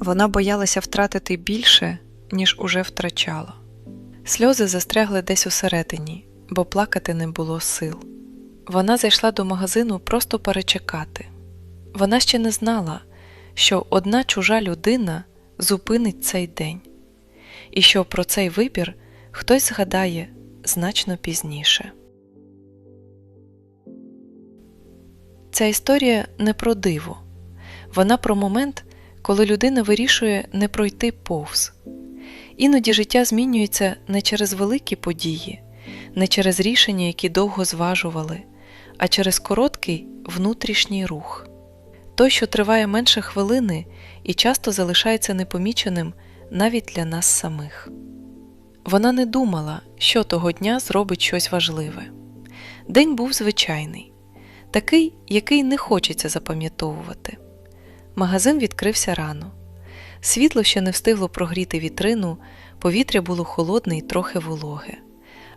Вона боялася втратити більше, ніж уже втрачала. Сльози застрягли десь усередині, бо плакати не було сил. Вона зайшла до магазину просто перечекати. Вона ще не знала, що одна чужа людина зупинить цей день, і що про цей вибір хтось згадає значно пізніше. Ця історія не про диво, вона про момент, коли людина вирішує не пройти повз. Іноді життя змінюється не через великі події, не через рішення, які довго зважували, а через короткий внутрішній рух. Той, що триває менше хвилини і часто залишається непоміченим навіть для нас самих. Вона не думала, що того дня зробить щось важливе. День був звичайний, такий, який не хочеться запам'ятовувати. Магазин відкрився рано. Світло ще не встигло прогріти вітрину, повітря було холодне і трохи вологе,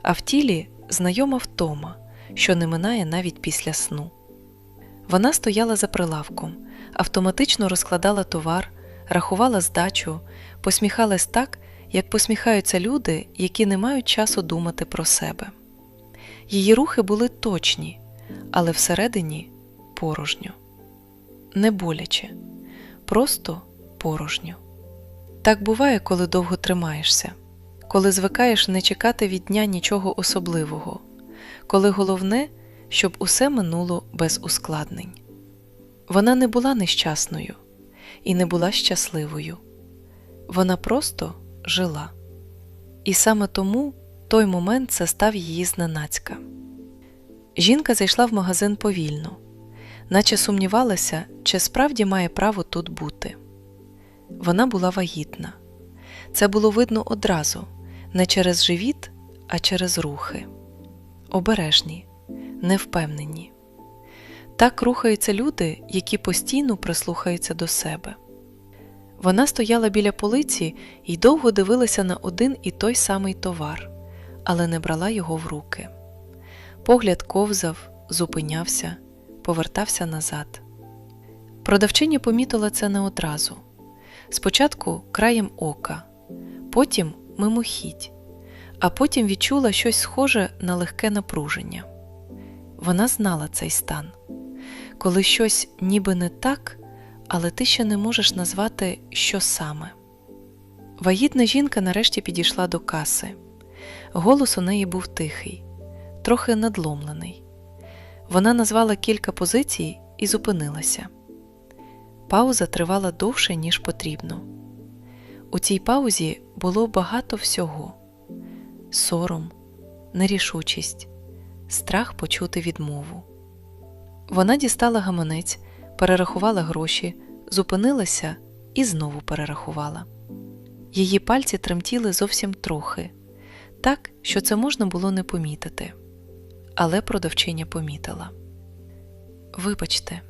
а в тілі знайома втома, що не минає навіть після сну. Вона стояла за прилавком, автоматично розкладала товар, рахувала здачу, посміхалась так, як посміхаються люди, які не мають часу думати про себе. Її рухи були точні, але всередині порожньо, не боляче, просто порожньо. Так буває, коли довго тримаєшся, коли звикаєш не чекати від дня нічого особливого, коли головне, щоб усе минуло без ускладнень. Вона не була нещасною і не була щасливою, вона просто жила. І саме тому той момент це став її зненацька. Жінка зайшла в магазин повільно, наче сумнівалася, чи справді має право тут бути. Вона була вагітна. Це було видно одразу, не через живіт, а через рухи. Обережні, невпевнені. Так рухаються люди, які постійно прислухаються до себе. Вона стояла біля полиці і довго дивилася на один і той самий товар, але не брала його в руки. Погляд ковзав, зупинявся, повертався назад. Продавчиня помітила це не одразу. Спочатку краєм ока, потім мимохідь, а потім відчула щось схоже на легке напруження. Вона знала цей стан, коли щось ніби не так, але ти ще не можеш назвати, що саме. Вагітна жінка нарешті підійшла до каси. Голос у неї був тихий, трохи надломлений. Вона назвала кілька позицій і зупинилася. Пауза тривала довше, ніж потрібно. У цій паузі було багато всього: сором, нерішучість, страх почути відмову. Вона дістала гаманець, перерахувала гроші, зупинилася і знову перерахувала. Її пальці тремтіли зовсім трохи, так, що це можна було не помітити. Але продавчиня помітила. Вибачте,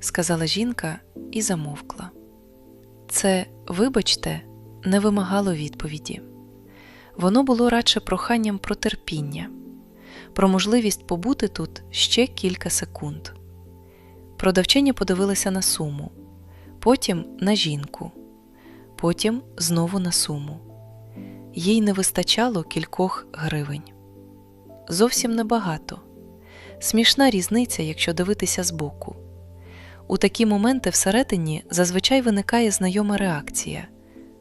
сказала жінка і замовкла. Це, вибачте, не вимагало відповіді. Воно було радше проханням про терпіння, про можливість побути тут ще кілька секунд. Продавчиня подивилася на суму, потім на жінку, потім знову на суму. Їй не вистачало кількох гривень. Зовсім небагато. Смішна різниця, якщо дивитися збоку. У такі моменти всередині зазвичай виникає знайома реакція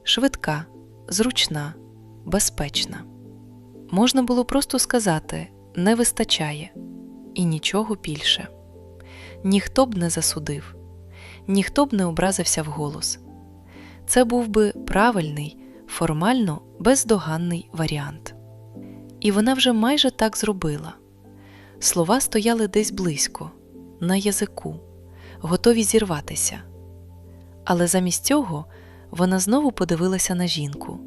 швидка, зручна, безпечна. Можна було просто сказати не вистачає і нічого більше. Ніхто б не засудив, ніхто б не образився вголос. Це був би правильний, формально бездоганний варіант. І вона вже майже так зробила. Слова стояли десь близько, на язику готові зірватися. Але замість цього вона знову подивилася на жінку,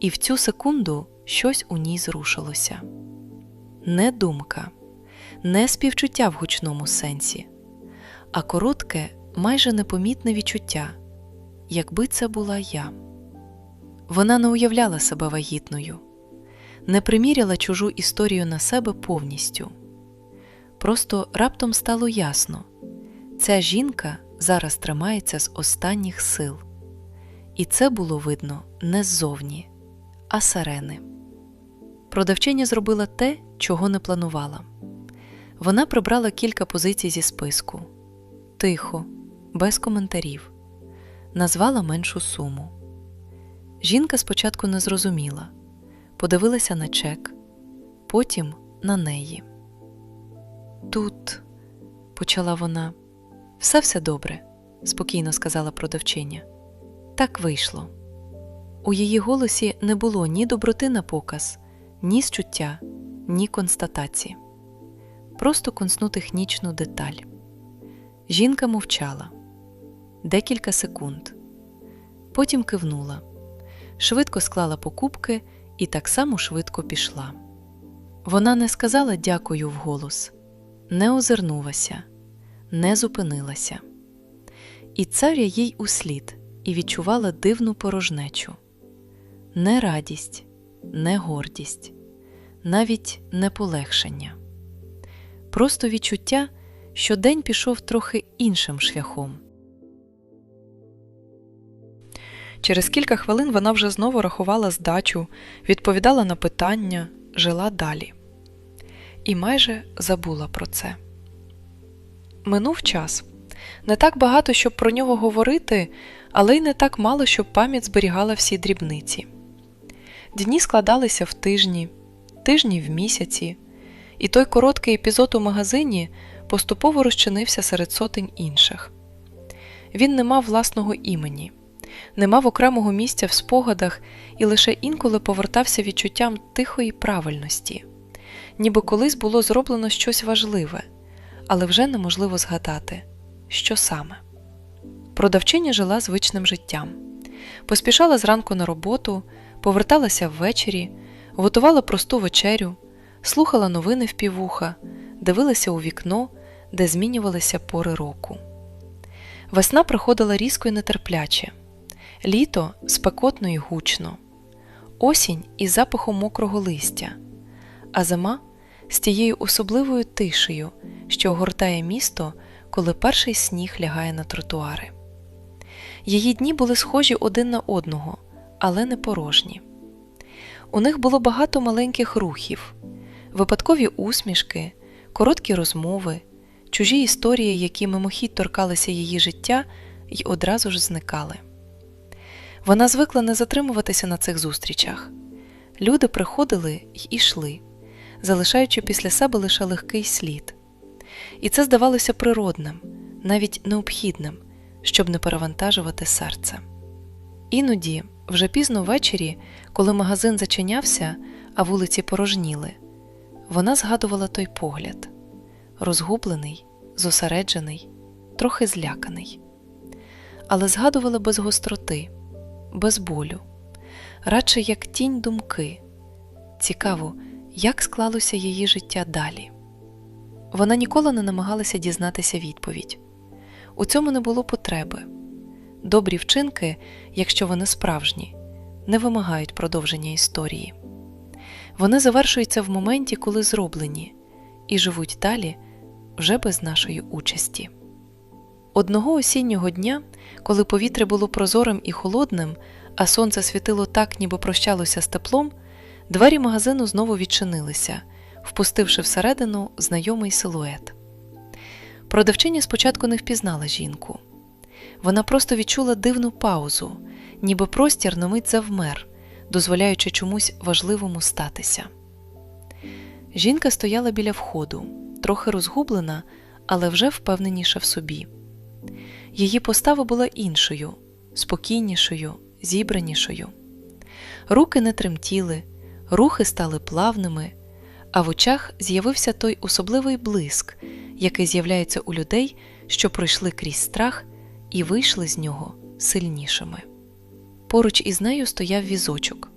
і в цю секунду щось у ній зрушилося не думка, не співчуття в гучному сенсі, а коротке, майже непомітне відчуття, якби це була я. Вона не уявляла себе вагітною, не приміряла чужу історію на себе повністю. Просто раптом стало ясно, Ця жінка зараз тримається з останніх сил. І це було видно не ззовні, а сарени. Продавчиня зробила те, чого не планувала. Вона прибрала кілька позицій зі списку тихо, без коментарів, назвала меншу суму. Жінка спочатку не зрозуміла, подивилася на чек, потім на неї. Тут, почала вона, все все добре, спокійно сказала продавчиня. Так вийшло. У її голосі не було ні доброти на показ, ні счуття, ні констатації, просто консну технічну деталь. Жінка мовчала декілька секунд, потім кивнула, швидко склала покупки і так само швидко пішла. Вона не сказала дякую вголос, не озирнулася, не зупинилася. І царя їй услід і відчувала дивну порожнечу не радість, не гордість, навіть не полегшення, просто відчуття, що день пішов трохи іншим шляхом. Через кілька хвилин вона вже знову рахувала здачу, відповідала на питання, жила далі. І майже забула про це. Минув час. Не так багато, щоб про нього говорити, але й не так мало, щоб пам'ять зберігала всі дрібниці. Дні складалися в тижні, тижні в місяці, і той короткий епізод у магазині поступово розчинився серед сотень інших. Він не мав власного імені, не мав окремого місця в спогадах і лише інколи повертався відчуттям тихої правильності, ніби колись було зроблено щось важливе, але вже неможливо згадати, що саме. Продавчиня жила звичним життям, поспішала зранку на роботу, поверталася ввечері, готувала просту вечерю, слухала новини в півуха, дивилася у вікно, де змінювалися пори року. Весна приходила різко і нетерпляче, літо спекотно і гучно, осінь із запахом мокрого листя, а зима з тією особливою тишею, що огортає місто, коли перший сніг лягає на тротуари. Її дні були схожі один на одного, але не порожні. У них було багато маленьких рухів, випадкові усмішки, короткі розмови, чужі історії, які мимохідь торкалися її життя і одразу ж зникали. Вона звикла не затримуватися на цих зустрічах. Люди приходили й ішли, залишаючи після себе лише легкий слід. І це здавалося природним, навіть необхідним, щоб не перевантажувати серце. Іноді, вже пізно ввечері, коли магазин зачинявся, а вулиці порожніли, вона згадувала той погляд розгублений, зосереджений, трохи зляканий, але згадувала без гостроти, без болю, радше як тінь думки. Цікаво, як склалося її життя далі. Вона ніколи не намагалася дізнатися відповідь. У цьому не було потреби. Добрі вчинки, якщо вони справжні, не вимагають продовження історії. Вони завершуються в моменті, коли зроблені, і живуть далі вже без нашої участі. Одного осіннього дня, коли повітря було прозорим і холодним, а сонце світило так, ніби прощалося з теплом, двері магазину знову відчинилися, впустивши всередину знайомий силует. Продавчиня спочатку не впізнала жінку. Вона просто відчула дивну паузу, ніби простір на мить завмер, дозволяючи чомусь важливому статися. Жінка стояла біля входу, трохи розгублена, але вже впевненіша в собі. Її постава була іншою, спокійнішою, зібранішою. Руки не тремтіли, рухи стали плавними, а в очах з'явився той особливий блиск, який з'являється у людей, що пройшли крізь страх і вийшли з нього сильнішими. Поруч із нею стояв візочок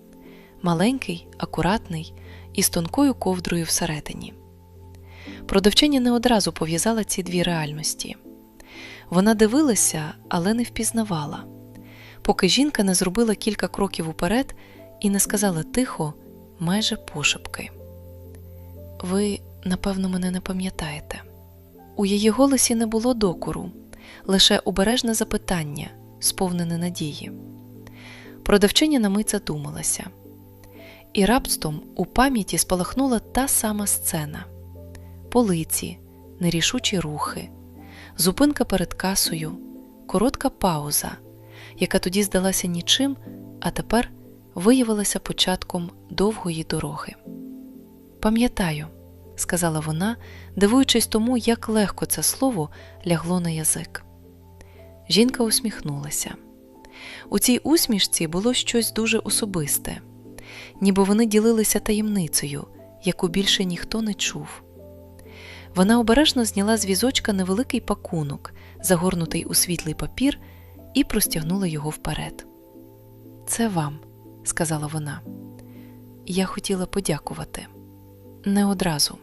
маленький, акуратний і з тонкою ковдрою всередині. Продавчиня не одразу пов'язала ці дві реальності. Вона дивилася, але не впізнавала, поки жінка не зробила кілька кроків уперед і не сказала тихо, майже пошепки. Ви, напевно, мене не пам'ятаєте. У її голосі не було докору, лише обережне запитання, сповнене надії. Продавчиня на мить задумалася, і раптом у пам'яті спалахнула та сама сцена полиці, нерішучі рухи, зупинка перед касою, коротка пауза, яка тоді здалася нічим, а тепер виявилася початком довгої дороги. Пам'ятаю, сказала вона, дивуючись тому, як легко це слово лягло на язик. Жінка усміхнулася. У цій усмішці було щось дуже особисте, ніби вони ділилися таємницею, яку більше ніхто не чув. Вона обережно зняла з візочка невеликий пакунок, загорнутий у світлий папір, і простягнула його вперед. Це вам, сказала вона. Я хотіла подякувати. Не одразу.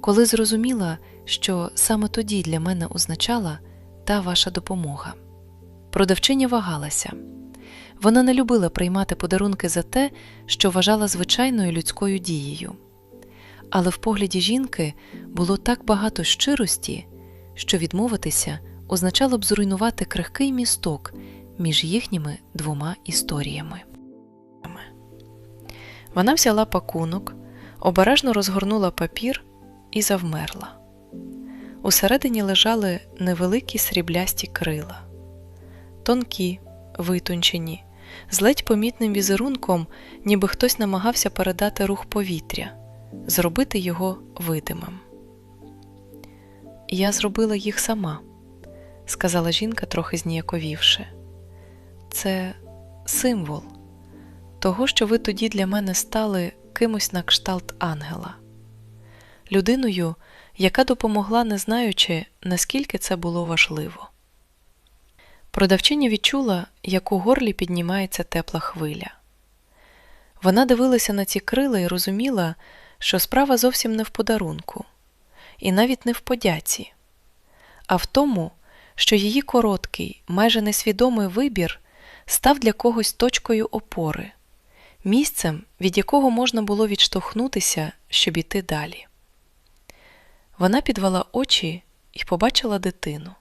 Коли зрозуміла, що саме тоді для мене означала та ваша допомога. Продавчиня вагалася. Вона не любила приймати подарунки за те, що вважала звичайною людською дією. Але в погляді жінки було так багато щирості, що відмовитися означало б зруйнувати крихкий місток між їхніми двома історіями. Вона взяла пакунок, обережно розгорнула папір і завмерла. Усередині лежали невеликі сріблясті крила, тонкі, витончені, з ледь помітним візерунком, ніби хтось намагався передати рух повітря, зробити його видимим. Я зробила їх сама, сказала жінка, трохи зніяковівши. Це символ того, що ви тоді для мене стали кимось на кшталт ангела, людиною, яка допомогла, не знаючи, наскільки це було важливо. Продавчиня відчула, як у горлі піднімається тепла хвиля. Вона дивилася на ці крила і розуміла, що справа зовсім не в подарунку, і навіть не в подяці, а в тому, що її короткий, майже несвідомий вибір став для когось точкою опори, місцем, від якого можна було відштовхнутися, щоб іти далі. Вона підвела очі і побачила дитину.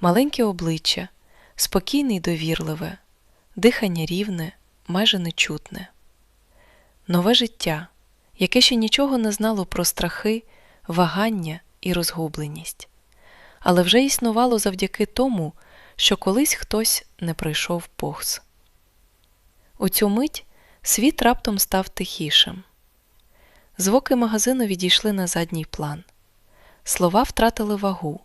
Маленьке обличчя, спокійне й довірливе, дихання рівне, майже нечутне, нове життя, яке ще нічого не знало про страхи, вагання і розгубленість, але вже існувало завдяки тому, що колись хтось не пройшов повз. У цю мить світ раптом став тихішим. Звуки магазину відійшли на задній план, слова втратили вагу,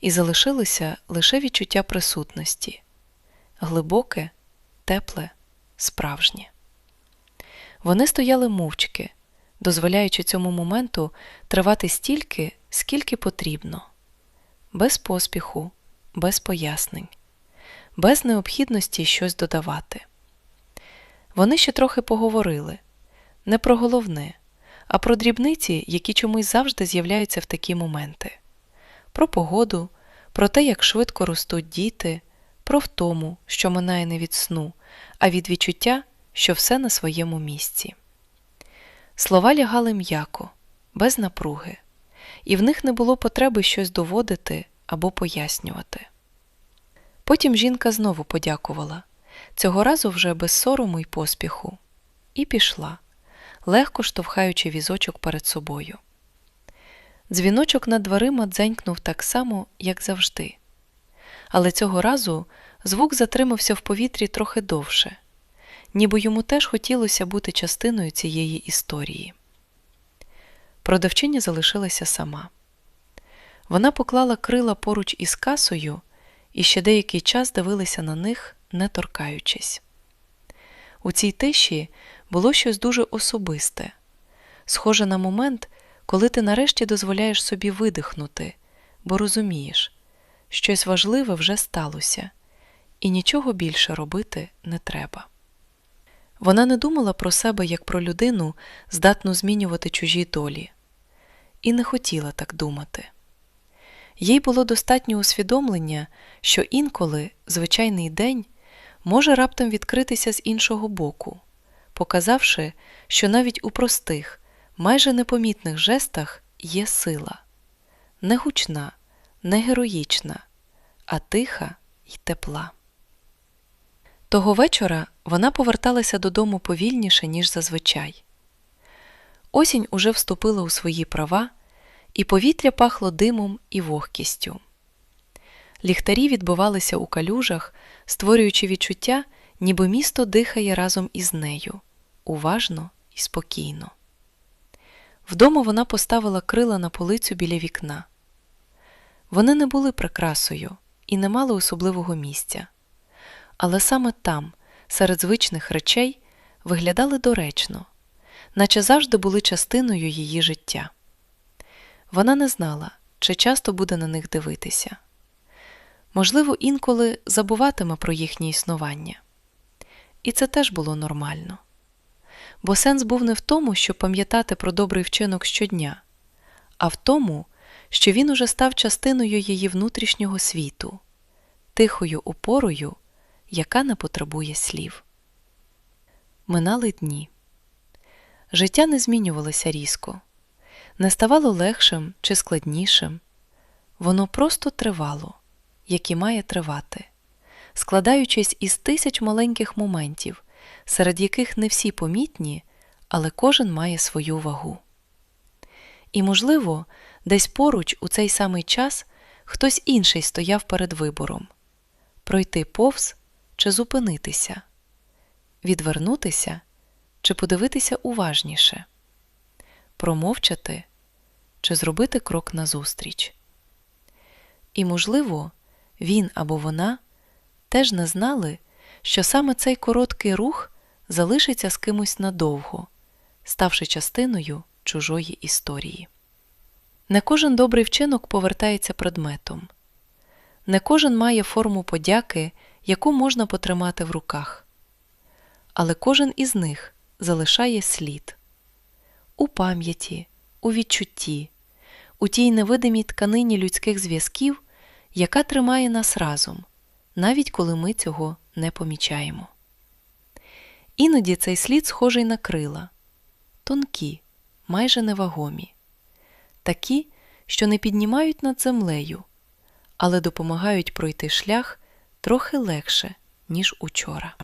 і залишилося лише відчуття присутності глибоке, тепле, справжнє. Вони стояли мовчки, дозволяючи цьому моменту тривати стільки, скільки потрібно, без поспіху, без пояснень, без необхідності щось додавати. Вони ще трохи поговорили не про головне, а про дрібниці, які чомусь завжди з'являються в такі моменти, про погоду, про те, як швидко ростуть діти, про втому, що минає не від сну, а від відчуття, що все на своєму місці. Слова лягали м'яко, без напруги, і в них не було потреби щось доводити або пояснювати. Потім жінка знову подякувала цього разу вже без сорому й поспіху, і пішла, легко штовхаючи візочок перед собою. Дзвіночок над дверима дзенькнув так само, як завжди, але цього разу звук затримався в повітрі трохи довше, ніби йому теж хотілося бути частиною цієї історії. Продавчиня залишилася сама. Вона поклала крила поруч із касою і ще деякий час дивилася на них, не торкаючись. У цій тиші було щось дуже особисте, схоже на момент, коли ти нарешті дозволяєш собі видихнути, бо розумієш, щось важливе вже сталося, і нічого більше робити не треба. Вона не думала про себе як про людину, здатну змінювати чужі долі, і не хотіла так думати. Їй було достатньо усвідомлення, що інколи звичайний день може раптом відкритися з іншого боку, показавши, що навіть у простих, майже непомітних жестах є сила не гучна, не героїчна, а тиха й тепла. Того вечора вона поверталася додому повільніше, ніж зазвичай. Осінь уже вступила у свої права, і повітря пахло димом і вогкістю. Ліхтарі відбивалися у калюжах, створюючи відчуття, ніби місто дихає разом із нею, уважно і спокійно. Вдома вона поставила крила на полицю біля вікна. Вони не були прикрасою і не мали особливого місця, але саме там, серед звичних речей, виглядали доречно, наче завжди були частиною її життя. Вона не знала, чи часто буде на них дивитися. Можливо, інколи забуватиме про їхнє існування. І це теж було нормально. Бо сенс був не в тому, щоб пам'ятати про добрий вчинок щодня, а в тому, що він уже став частиною її внутрішнього світу, тихою опорою, яка не потребує слів. Минали дні. Життя не змінювалося різко, не ставало легшим чи складнішим. Воно просто тривало, як і має тривати, складаючись із тисяч маленьких моментів, серед яких не всі помітні, але кожен має свою вагу. І, можливо, десь поруч у цей самий час хтось інший стояв перед вибором пройти повз чи зупинитися, відвернутися чи подивитися уважніше, промовчати чи зробити крок назустріч. І, можливо, він або вона теж не знали, що саме цей короткий рух залишиться з кимось надовго, ставши частиною чужої історії. Не кожен добрий вчинок повертається предметом, не кожен має форму подяки, яку можна потримати в руках, але кожен із них залишає слід. У пам'яті, у відчутті, у тій невидимій тканині людських зв'язків, яка тримає нас разом, навіть коли ми цього не помічаємо. Іноді цей слід схожий на крила, тонкі, майже невагомі, такі, що не піднімають над землею, але допомагають пройти шлях трохи легше, ніж учора.